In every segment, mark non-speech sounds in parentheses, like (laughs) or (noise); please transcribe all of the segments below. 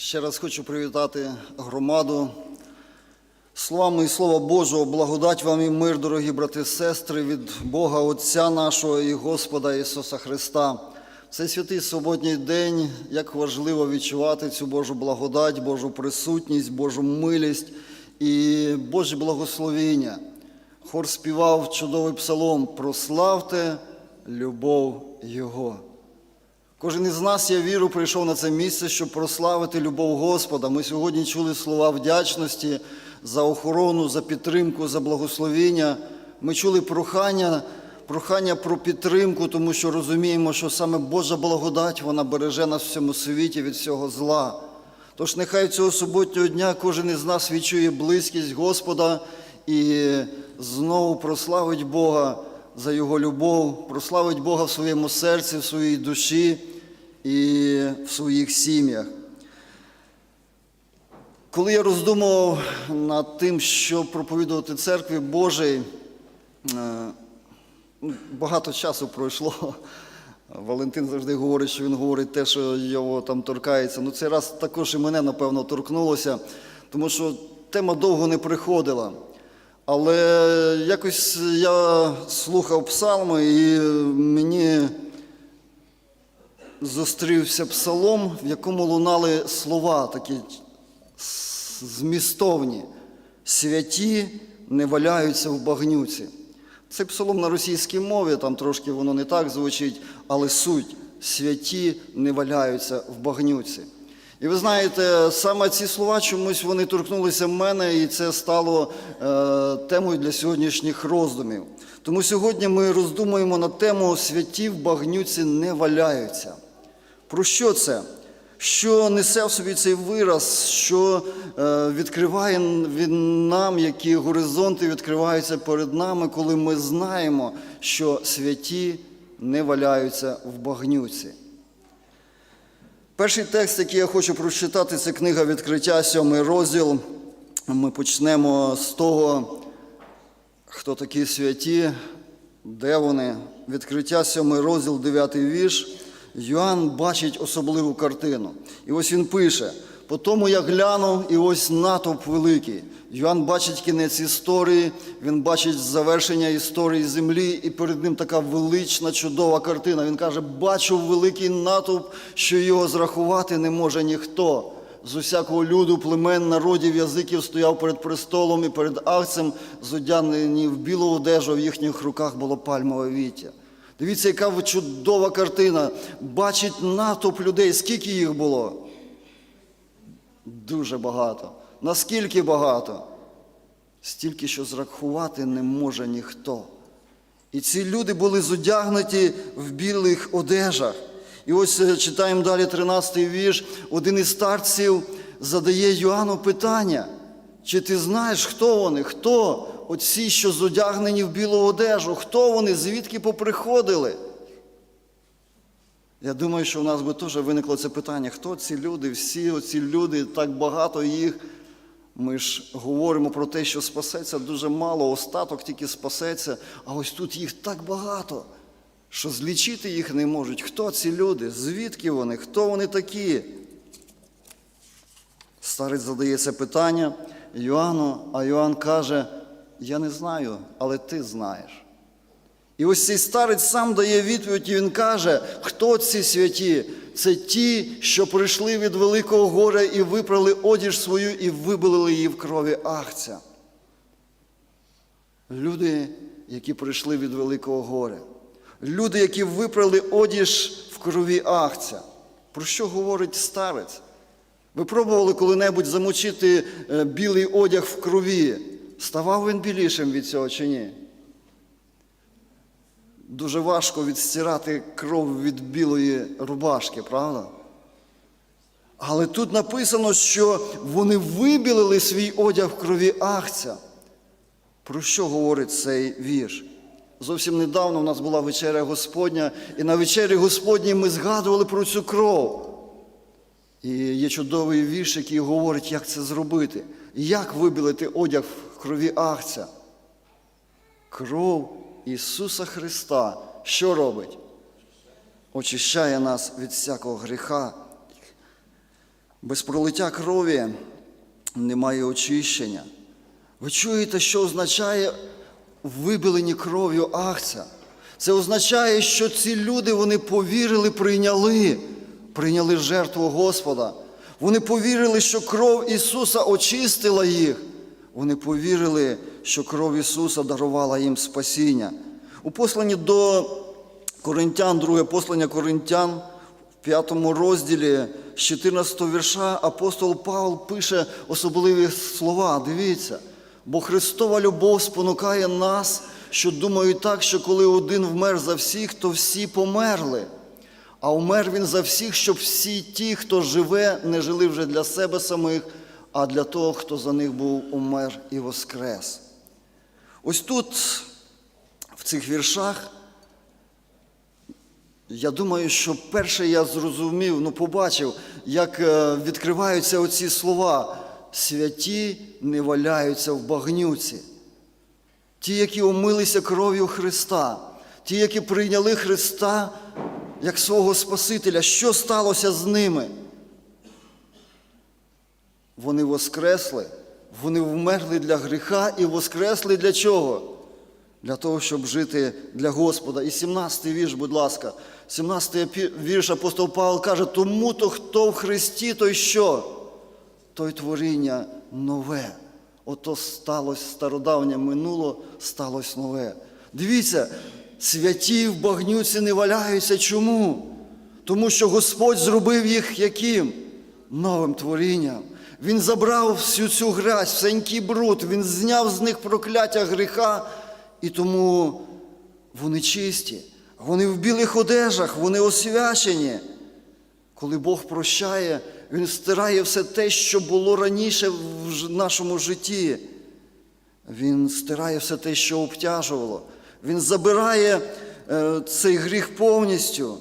Ще раз хочу привітати громаду. Словами і Слова Божого, благодать вам і мир, дорогі брати і сестри, від Бога Отця нашого і Господа Ісуса Христа. Цей святий суботній день, як важливо відчувати цю Божу благодать, Божу присутність, Божу милість і Боже благословіння. Хор співав чудовий псалом Прославте любов Його. Кожен із нас, я вірю, прийшов на це місце, щоб прославити любов Господа. Ми сьогодні чули слова вдячності за охорону, за підтримку, за благословіння. Ми чули прохання, прохання про підтримку, тому що розуміємо, що саме Божа благодать вона береже нас в цьому світі від всього зла. Тож нехай цього суботнього дня кожен із нас відчує близькість Господа і знову прославить Бога за Його любов, прославить Бога в своєму серці, в своїй душі і в своїх сім'ях. Коли я роздумував над тим, що проповідувати церкві Божій, е, ну, багато часу пройшло. (laughs) Валентин завжди говорить, що він говорить те, що його там торкається. Ну, цей раз також і мене, напевно, торкнулося, тому що тема довго не приходила. Але якось я слухав псалми, і мені зустрівся псалом, в якому лунали слова такі змістовні. Святі не валяються в багнюці. Цей псалом на російській мові, там трошки воно не так звучить, але суть святі не валяються в багнюці. І ви знаєте, саме ці слова чомусь вони торкнулися в мене, і це стало е, темою для сьогоднішніх роздумів. Тому сьогодні ми роздумуємо на тему святі в багнюці не валяються. Про що це? Що несе в собі цей вираз, що е, відкриває він нам, які горизонти відкриваються перед нами, коли ми знаємо, що святі не валяються в багнюці. Перший текст, який я хочу прочитати, це книга відкриття, сьомий розділ. Ми почнемо з того, хто такі святі, де вони. Відкриття, сьомий розділ, дев'ятий вірш. Йоанн бачить особливу картину. І ось він пише: по тому я глянув, і ось натовп великий. Йоанн бачить кінець історії, він бачить завершення історії землі, і перед ним така велична, чудова картина. Він каже: бачу великий натовп, що його зрахувати не може ніхто. З усякого люду, племен, народів, язиків стояв перед престолом і перед акцем, зодягнені в білу одежу, в їхніх руках було пальмове віття. Дивіться, яка чудова картина. Бачить натовп людей. Скільки їх було? Дуже багато. Наскільки багато? Стільки, що зрахувати не може ніхто. І ці люди були зодягнуті в білих одежах. І ось е, читаємо далі 13-й вірш. Один із старців задає Йоанну питання. Чи ти знаєш, хто вони? Хто оці, що зодягнені в білу одежу? Хто вони? Звідки поприходили? Я думаю, що у нас би теж виникло це питання: хто ці люди? Всі оці люди, так багато їх. Ми ж говоримо про те, що спасеться дуже мало, остаток тільки спасеться, а ось тут їх так багато, що злічити їх не можуть. Хто ці люди? Звідки вони? Хто вони такі? Старець задає це питання Йоанну, а Йоанн каже: Я не знаю, але ти знаєш. І ось цей старець сам дає відповідь, і він каже, хто ці святі? Це ті, що прийшли від великого горя і випрали одіж свою і вибилили її в крові Ахця. Люди, які прийшли від великого горя. Люди, які випрали одіж в крові Ахця. Про що говорить старець? Ви пробували коли-небудь замочити е, білий одяг в крові? Ставав він білішим від цього чи ні? Дуже важко відстирати кров від білої рубашки, правда? Але тут написано, що вони вибілили свій одяг в крові Ахця. Про що говорить цей вірш? Зовсім недавно у нас була вечеря Господня, і на вечері Господній ми згадували про цю кров. І є чудовий вірш, який говорить, як це зробити. Як вибілити одяг в крові Ахця? Кров Ісуса Христа що робить? Очищає нас від всякого гріха. Без пролиття крові немає очищення. Ви чуєте, що означає вибілені кров'ю акця? Це означає, що ці люди вони повірили, прийняли, прийняли жертву Господа. Вони повірили, що кров Ісуса очистила їх. Вони повірили, що кров Ісуса дарувала їм спасіння. У посланні до Коринтян, друге послання Коринтян, в п'ятому розділі з 14 вірша апостол Павло пише особливі слова. Дивіться, бо Христова любов спонукає нас, що думають так, що коли один вмер за всіх, то всі померли. А умер він за всіх, щоб всі ті, хто живе, не жили вже для себе самих, а для того, хто за них був умер і воскрес. Ось тут, в цих віршах, я думаю, що перше я зрозумів, ну побачив, як е, відкриваються оці слова. Святі не валяються в багнюці. Ті, які омилися кров'ю Христа, ті, які прийняли Христа як свого Спасителя, що сталося з ними? Вони воскресли, вони вмерли для гріха і воскресли для чого? Для того, щоб жити для Господа. І 17-й вірш, будь ласка, 17-й вірш апостол Павло каже, тому то, хто в Христі, той що? Той творіння нове. Ото сталося стародавнє минуло, сталося нове. Дивіться, святі в багнюці не валяються. Чому? Тому що Господь зробив їх яким? Новим творінням. Він забрав всю цю грязь, всенький бруд, Він зняв з них прокляття гріха, і тому вони чисті, вони в білих одежах, вони освячені. Коли Бог прощає, Він стирає все те, що було раніше в нашому житті. Він стирає все те, що обтяжувало. Він забирає е, цей гріх повністю.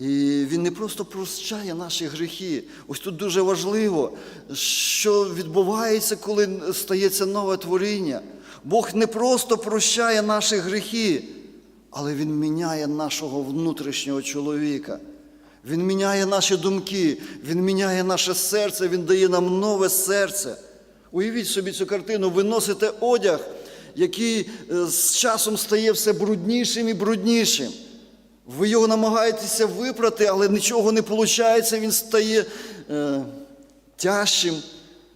І він не просто прощає наші гріхи. Ось тут дуже важливо, що відбувається, коли стається нове творіння. Бог не просто прощає наші гріхи, але Він міняє нашого внутрішнього чоловіка. Він міняє наші думки, Він міняє наше серце, Він дає нам нове серце. Уявіть собі цю картину, ви носите одяг, який е, з часом стає все бруднішим і бруднішим. Ви його намагаєтеся випрати, але нічого не виходить, він стає е, тяжчим,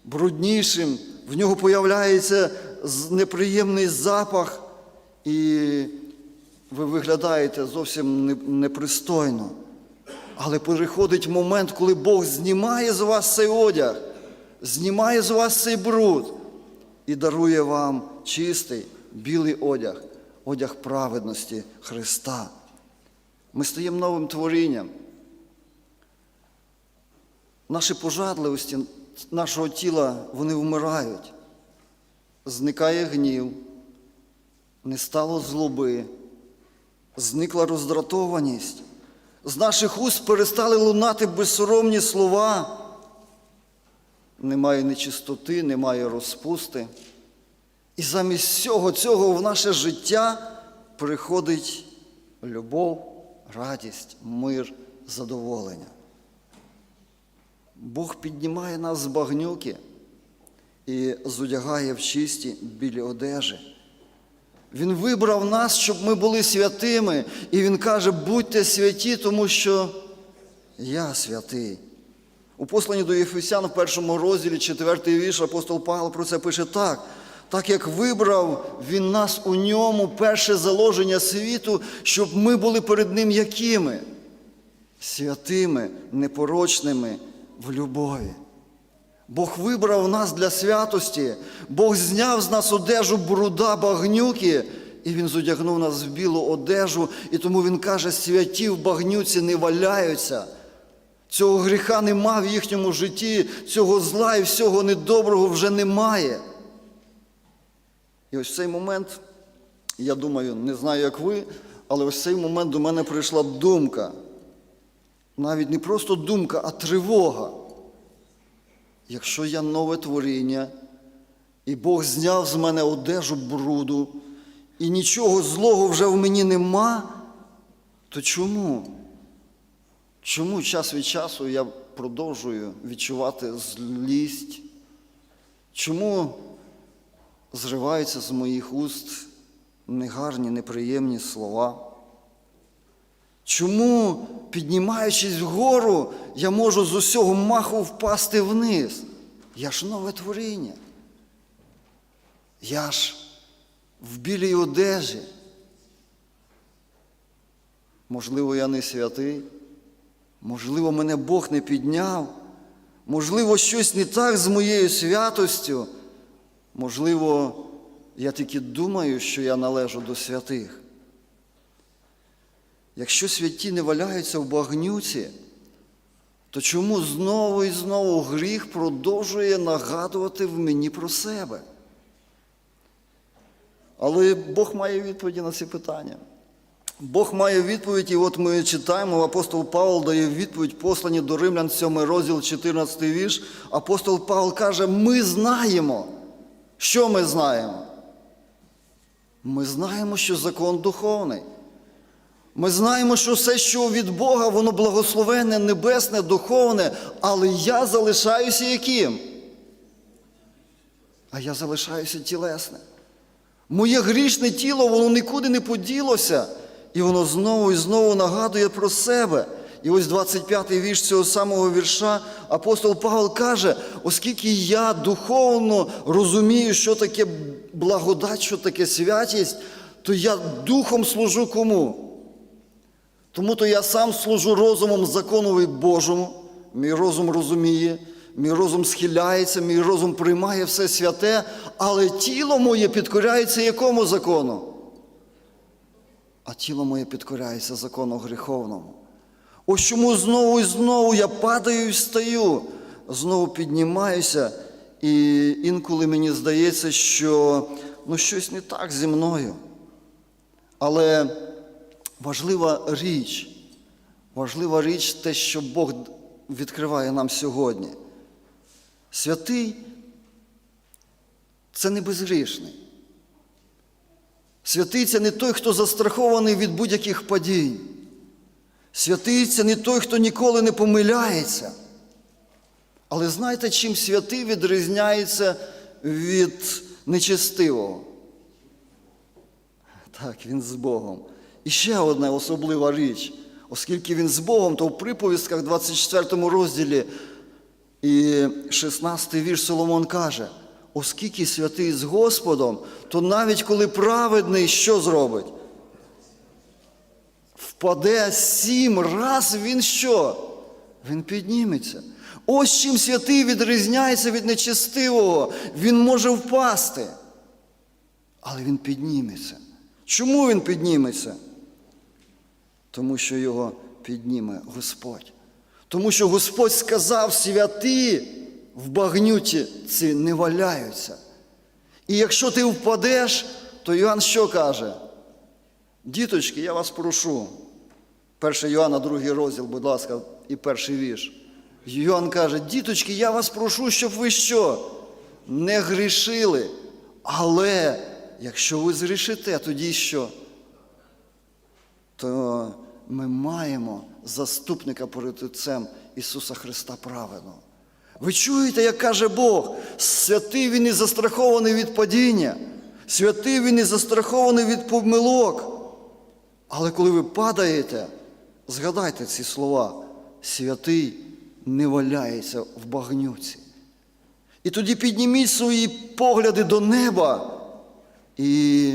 бруднішим, в нього появляється неприємний запах, і ви виглядаєте зовсім непристойно. Але приходить момент, коли Бог знімає з вас цей одяг, знімає з вас цей бруд і дарує вам чистий білий одяг, одяг праведності Христа. Ми стаємо новим творінням. Наші пожадливості нашого тіла вони вмирають. Зникає гнів, не стало злоби, зникла роздратованість. З наших уст перестали лунати безсоромні слова. Немає нечистоти, немає розпусти. І замість всього цього в наше життя приходить любов, радість, мир, задоволення. Бог піднімає нас з багнюки і зодягає в чисті білі одежі. Він вибрав нас, щоб ми були святими, і Він каже, будьте святі, тому що я святий. У посланні до Єфесян в першому розділі, четвертий вірш, апостол Павло про це пише так. Так як вибрав він нас у ньому перше заложення світу, щоб ми були перед Ним якими? Святими, непорочними в любові. Бог вибрав нас для святості, Бог зняв з нас одежу бруда багнюки, і Він зодягнув нас в білу одежу, і тому Він каже, святі в багнюці не валяються. Цього гріха нема в їхньому житті, цього зла і всього недоброго вже немає. І ось цей момент, я думаю, не знаю, як ви, але ось цей момент до мене прийшла думка. Навіть не просто думка, а тривога. Якщо я нове творіння, і Бог зняв з мене одежу бруду, і нічого злого вже в мені нема, то чому? Чому час від часу я продовжую відчувати злість? Чому зриваються з моїх уст негарні, неприємні слова? Чому, піднімаючись вгору, я можу з усього маху впасти вниз? Я ж нове творіння. Я ж в білій одежі. Можливо, я не святий, можливо, мене Бог не підняв, можливо, щось не так з моєю святостю, можливо, я тільки думаю, що я належу до святих. Якщо святі не валяються в багнюці, то чому знову і знову гріх продовжує нагадувати в мені про себе? Але Бог має відповіді на ці питання. Бог має відповідь, і от ми читаємо, апостол Павло дає відповідь, послані до Римлян, 7 розділ, 14 вірш. Апостол Павло каже: ми знаємо. Що ми знаємо? Ми знаємо, що закон духовний. Ми знаємо, що все, що від Бога, воно благословенне, небесне, духовне, але я залишаюся яким? А я залишаюся тілесне. Моє грішне тіло, воно нікуди не поділося, і воно знову і знову нагадує про себе. І ось 25-й вірш цього самого вірша апостол Павел каже, оскільки я духовно розумію, що таке благодать, що таке святість, то я духом служу кому? Тому то я сам служу розумом законові Божому, мій розум розуміє, мій розум схиляється, мій розум приймає все святе, але тіло моє підкоряється якому закону? А тіло моє підкоряється закону гріховному. Ось чому знову і знову я падаю і встаю, знову піднімаюся, і інколи мені здається, що ну, щось не так зі мною. Але важлива річ, важлива річ те, що Бог відкриває нам сьогодні. Святий це не безгрішний. Святий це не той, хто застрахований від будь-яких падінь. Святий це не той, хто ніколи не помиляється. Але знаєте, чим святий відрізняється від нечестивого? Так, він з Богом. І ще одна особлива річ, оскільки він з Богом, то в приповістках 24 розділі і 16 вірш Соломон каже, оскільки святий з Господом, то навіть коли праведний, що зробить? Впаде сім раз він що? Він підніметься. Ось чим святий відрізняється від нечестивого. Він може впасти, але він підніметься. Чому він підніметься? Тому що його підніме Господь. Тому що Господь сказав, святі в багнюті ці не валяються. І якщо ти впадеш, то Йоанн що каже? Діточки, я вас прошу. 1 Йоанна, другий розділ, будь ласка, і перший вірш. Йоанн каже, діточки, я вас прошу, щоб ви що? Не грішили. Але якщо ви згрішите, тоді що? То ми маємо заступника перед Отцем Ісуса Христа праведного. Ви чуєте, як каже Бог, святий Він і застрахований від падіння, святий Він і застрахований від помилок. Але коли ви падаєте, згадайте ці слова, святий не валяється в багнюці. І тоді підніміть свої погляди до неба. І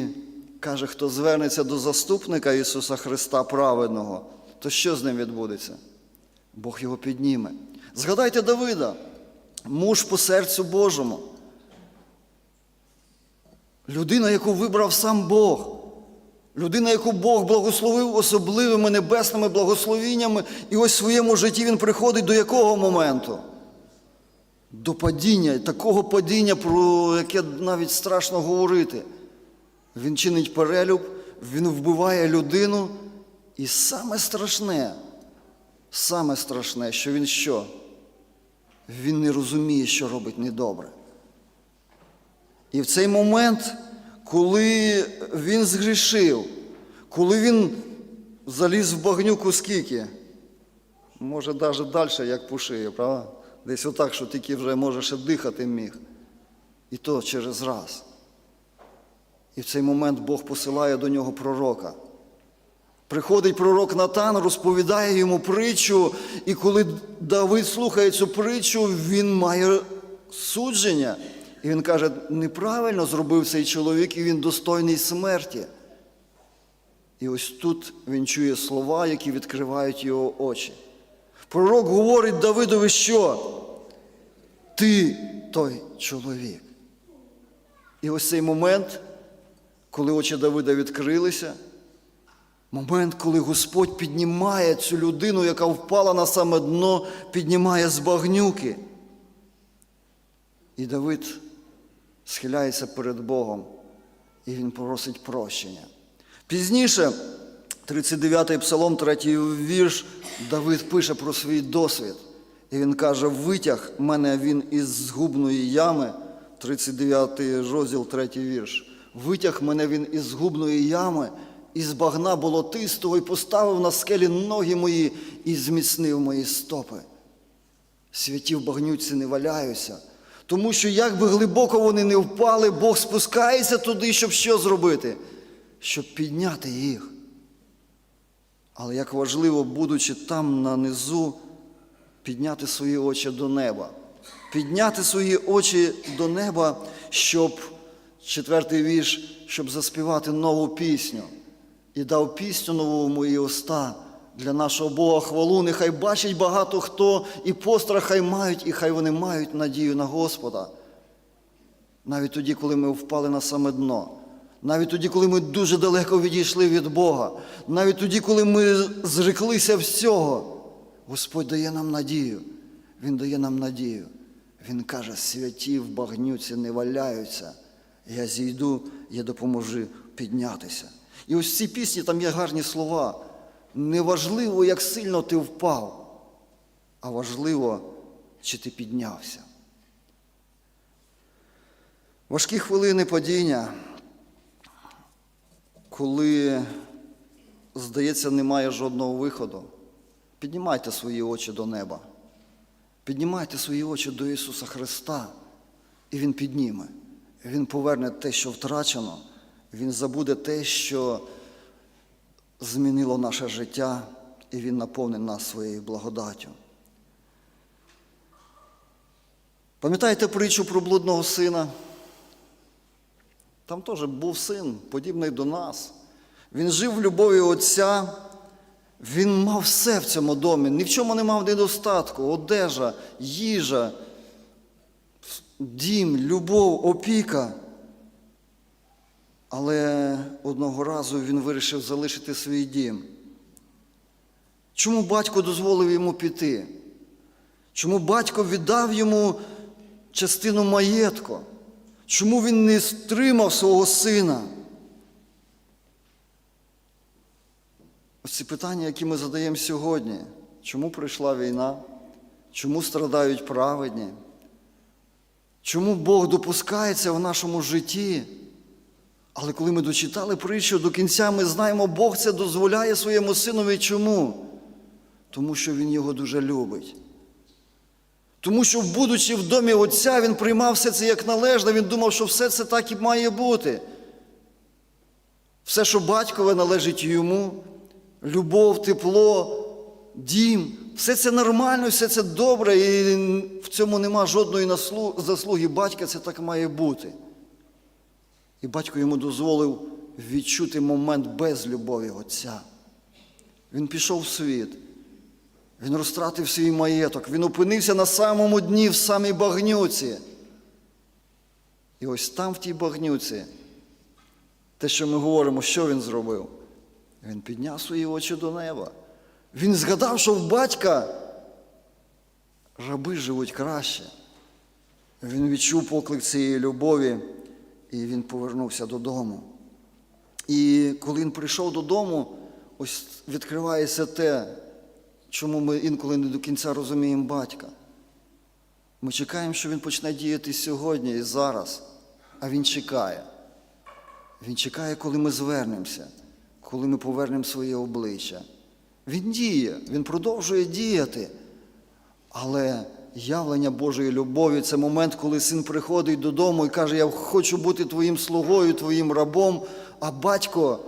каже, хто звернеться до заступника Ісуса Христа праведного, то що з ним відбудеться? Бог його підніме. Згадайте Давида, муж по серцю Божому. Людина, яку вибрав сам Бог. Людина, яку Бог благословив особливими небесними благословіннями, і ось в своєму житті він приходить до якого моменту? До падіння, такого падіння, про яке навіть страшно говорити. Він чинить перелюб, він вбиває людину. І саме страшне, саме страшне, що він що? Він не розуміє, що робить недобре. І в цей момент, коли він згрішив, коли він заліз в багнюку скільки? може навіть далі, як по шиї, правда? Десь отак, що тільки вже може ще дихати міг. І то через раз. І в цей момент Бог посилає до нього пророка. Приходить пророк Натан, розповідає йому притчу, і коли Давид слухає цю притчу, він має судження. І він каже, неправильно зробив цей чоловік, і він достойний смерті. І ось тут він чує слова, які відкривають його очі. Пророк говорить Давидові, що ти той чоловік. І ось цей момент, коли очі Давида відкрилися, момент, коли Господь піднімає цю людину, яка впала на саме дно, піднімає з багнюки. І Давид схиляється перед Богом, і він просить прощення. Пізніше, 39-й псалом, 3-й вірш, Давид пише про свій досвід. І він каже: витяг мене він із згубної ями, 39-й розділ, 3-й вірш. Витяг мене він із згубної ями, із багна болотистого, і поставив на скелі ноги мої і зміцнив мої стопи. Святі в багнюці не валяються, тому що як би глибоко вони не впали, Бог спускається туди, щоб що зробити? Щоб підняти їх. Але як важливо, будучи там на низу, підняти свої очі до неба. Підняти свої очі до неба, щоб, четвертий вірш, щоб заспівати нову пісню. І дав пісню нову мої уста для нашого Бога хвалу. Нехай бачить багато хто, і пострах хай мають, і хай вони мають надію на Господа. Навіть тоді, коли ми впали на саме дно. Навіть тоді, коли ми дуже далеко відійшли від Бога, навіть тоді, коли ми зреклися всього, Господь дає нам надію. Він дає нам надію. Він каже, святі в багнюці не валяються. Я зійду, я допоможу піднятися. І ось в цій пісні там є гарні слова. Неважливо, як сильно ти впав, а важливо, чи ти піднявся. Важкі хвилини падіння, коли, здається, немає жодного виходу, піднімайте свої очі до неба. Піднімайте свої очі до Ісуса Христа, і Він підніме. Він поверне те, що втрачено, Він забуде те, що змінило наше життя, і Він наповнить нас своєю благодаттю. Пам'ятаєте притчу про блудного сина? Там теж був син, подібний до нас. Він жив в любові Отця, він мав все в цьому домі, ні в чому не мав недостатку, одежа, їжа, дім, любов, опіка. Але одного разу він вирішив залишити свій дім. Чому батько дозволив йому піти? Чому батько віддав йому частину маєтку? Чому він не стримав свого сина? Ось ці питання, які ми задаємо сьогодні. Чому прийшла війна? Чому страдають праведні? Чому Бог допускається в нашому житті? Але коли ми дочитали притчу до кінця, ми знаємо, Бог це дозволяє своєму синові. Чому? Тому що Він його дуже любить. Тому що, будучи в домі Отця, він приймав все це як належне, він думав, що все це так і має бути. Все, що батькове належить йому, любов, тепло, дім, все це нормально, все це добре, і в цьому нема жодної заслуги батька, це так має бути. І батько йому дозволив відчути момент без любові Отця. Він пішов в світ. Він розтратив свій маєток, він опинився на самому дні, в самій багнюці. І ось там, в тій багнюці, те, що ми говоримо, що він зробив? Він підняв свої очі до неба. Він згадав, що в батька раби живуть краще. Він відчув поклик цієї любові, і він повернувся додому. І коли він прийшов додому, ось відкривається те. Чому ми інколи не до кінця розуміємо батька? Ми чекаємо, що він почне діяти сьогодні і зараз, а він чекає. Він чекає, коли ми звернемося, коли ми повернемо своє обличчя. Він діє, він продовжує діяти. Але явлення Божої любові це момент, коли син приходить додому і каже: Я хочу бути твоїм слугою, твоїм рабом, а батько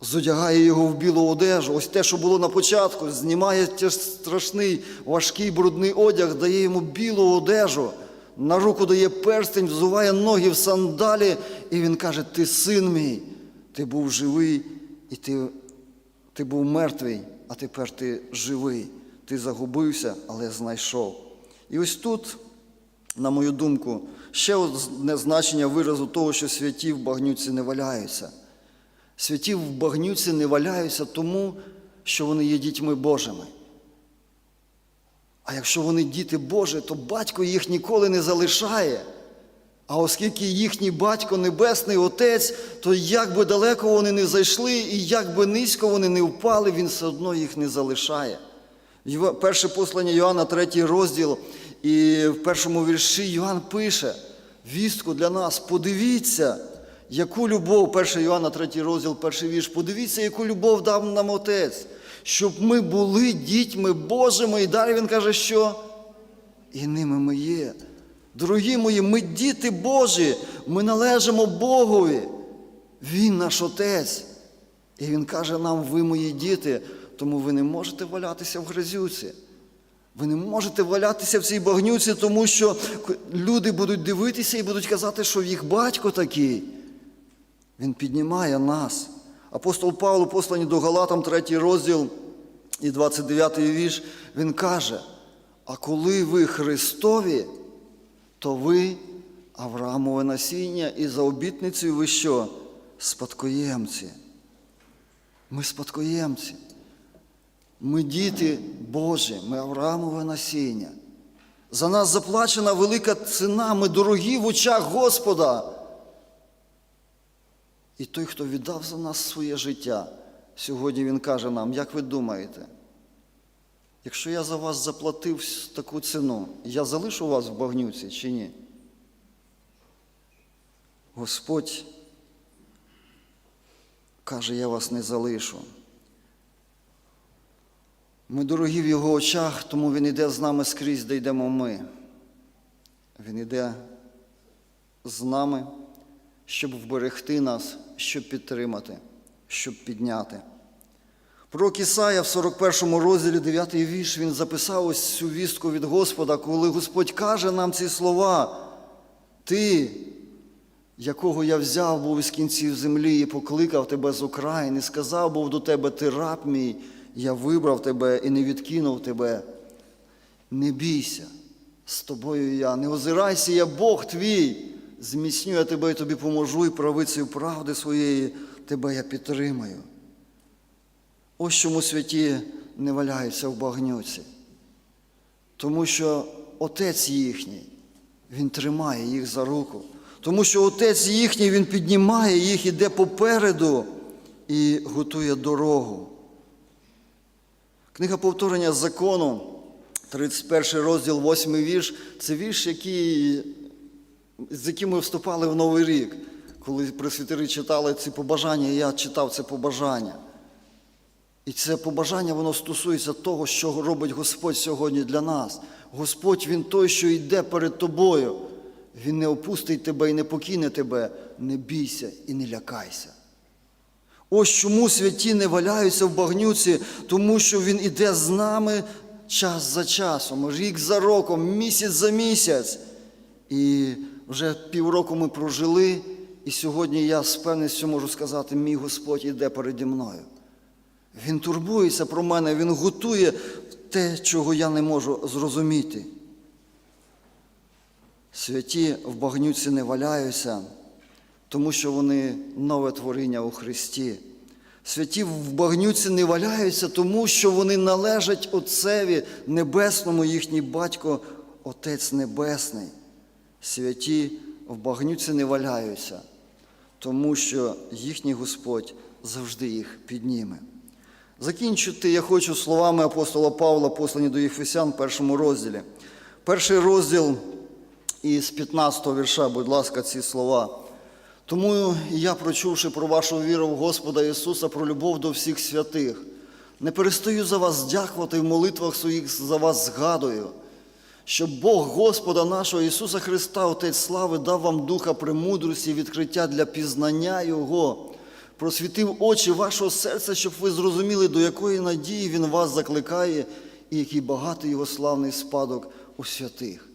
зодягає його в білу одежу. Ось те, що було на початку, знімає страшний, важкий брудний одяг, дає йому білу одежу, на руку дає перстень, взуває ноги в сандалі, і він каже: Ти син мій, ти був живий, і ти ти був мертвий, а тепер ти живий. Ти загубився, але знайшов. І ось тут, на мою думку, ще одне значення виразу того, що святі в багнюці не валяються. Святі в багнюці не валяються тому, що вони є дітьми Божими. А якщо вони діти Божі, то батько їх ніколи не залишає. А оскільки їхній батько Небесний Отець, то як би далеко вони не зайшли і як би низько вони не впали, він все одно їх не залишає. Перше послання Йоанна, третій розділ, і в першому вірші Йоанн пише вістку для нас. Подивіться, яку любов, 1 Йоанна, третій розділ, перший вірш, подивіться, яку любов дав нам Отець, щоб ми були дітьми Божими. І далі він каже, що і ними ми є. Дорогі мої, ми діти Божі, ми належимо Богові. Він наш Отець. І Він каже нам, ви мої діти, тому ви не можете валятися в грязюці. Ви не можете валятися в цій багнюці, тому що люди будуть дивитися і будуть казати, що їх батько такий. Він піднімає нас. Апостол Павло, послані до Галатам, 3 розділ і 29 вірш, він каже: а коли ви Христові, то ви Авраамове насіння, і за обітницею ви що? Спадкоємці. Ми спадкоємці. Ми діти Божі, ми Авраамове насіння. За нас заплачена велика ціна, ми дорогі в очах Господа. І той, хто віддав за нас своє життя, сьогодні Він каже нам, як ви думаєте, якщо я за вас заплатив таку ціну, я залишу вас в багнюці чи ні? Господь каже, я вас не залишу. Ми дорогі в Його очах, тому Він йде з нами скрізь, де йдемо ми. Він йде з нами, щоб вберегти нас, щоб підтримати, щоб підняти. Пророк Ісая в 41 розділі 9 вірш, він записав ось цю вістку від Господа, коли Господь каже нам ці слова, Ти, якого я взяв був із кінців землі і покликав тебе з України, сказав був до тебе, ти раб мій, я вибрав тебе і не відкинув тебе. Не бійся, з тобою я, не озирайся, я Бог твій, зміцню я тебе і тобі поможу, і правицею правди своєї тебе я підтримаю. Ось чому святі не валяються в багнюці. Тому що Отець їхній, Він тримає їх за руку. Тому що Отець їхній, Він піднімає їх, іде попереду і готує дорогу. Книга повторення закону, 31 розділ, 8 вірш, це вірш, який, з яким ми вступали в Новий рік. Коли пресвітери читали ці побажання, я читав це побажання. І це побажання, воно стосується того, що робить Господь сьогодні для нас. Господь Він той, що йде перед тобою. Він не опустить тебе і не покине тебе. Не бійся і не лякайся. Ось чому святі не валяються в багнюці, тому що Він іде з нами час за часом, рік за роком, місяць за місяць. І вже півроку ми прожили, і сьогодні я з певністю можу сказати, мій Господь іде переді мною. Він турбується про мене, Він готує те, чого я не можу зрозуміти. Святі в багнюці не валяються, тому що вони нове творіння у Христі. Святі в багнюці не валяються, тому що вони належать Отцеві Небесному, їхній батько, Отець Небесний. Святі в багнюці не валяються, тому що їхній Господь завжди їх підніме. Закінчити я хочу словами апостола Павла, послані до Єфесян, першому розділі. Перший розділ із 15 го вірша, будь ласка, ці слова. Тому я, прочувши про вашу віру в Господа Ісуса, про любов до всіх святих, Не перестаю за вас дякувати в молитвах своїх за вас згадую, щоб Бог Господа нашого Ісуса Христа, Отець слави, дав вам духа премудрості відкриття для пізнання Його, просвітив очі вашого серця, щоб ви зрозуміли, до якої надії Він вас закликає, і який багатий його славний спадок у святих.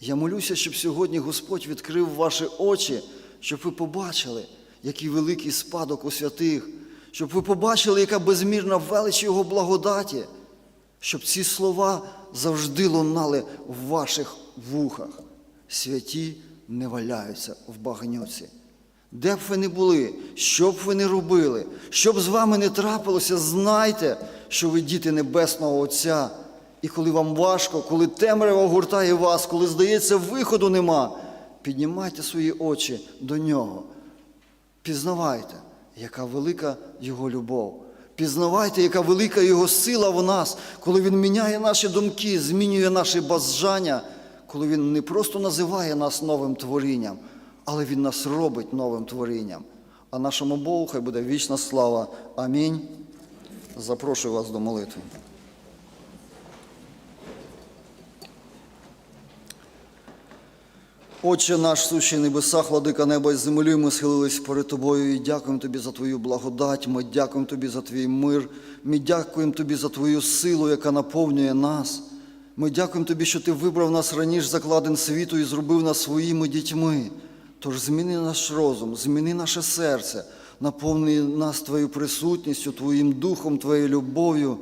Я молюся, щоб сьогодні Господь відкрив ваші очі, щоб ви побачили, який великий спадок у святих, щоб ви побачили, яка безмірна велич Його благодаті, щоб ці слова завжди лунали в ваших вухах. Святі не валяються в багнюці. Де б ви не були, що б ви не робили, що б з вами не трапилося, знайте, що ви діти Небесного Отця. І коли вам важко, коли темрява гуртає вас, коли здається, виходу нема, піднімайте свої очі до нього. Пізнавайте, яка велика Його любов. Пізнавайте, яка велика Його сила в нас, коли Він міняє наші думки, змінює наші бажання, коли Він не просто називає нас новим творінням, але Він нас робить новим творінням. А нашому Богу хай буде вічна слава. Амінь. Запрошую вас до молитви. Отче наш, сущий в небесах, владика неба і землі, ми схилились перед Тобою і дякуємо Тобі за Твою благодать, ми дякуємо Тобі за Твій мир, ми дякуємо Тобі за Твою силу, яка наповнює нас. Ми дякуємо Тобі, що Ти вибрав нас раніше закладен світу і зробив нас своїми дітьми. Тож зміни наш розум, зміни наше серце, наповни нас Твоєю присутністю, Твоїм духом, Твоєю любов'ю.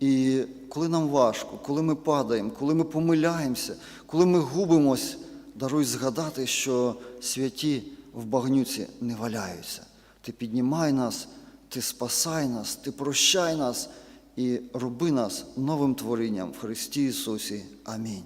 І коли нам важко, коли ми падаємо, коли ми помиляємося, коли ми губимось, даруй згадати, що святі в багнюці не валяються. Ти піднімай нас, ти спасай нас, ти прощай нас і роби нас новим творінням в Христі Ісусі. Амінь.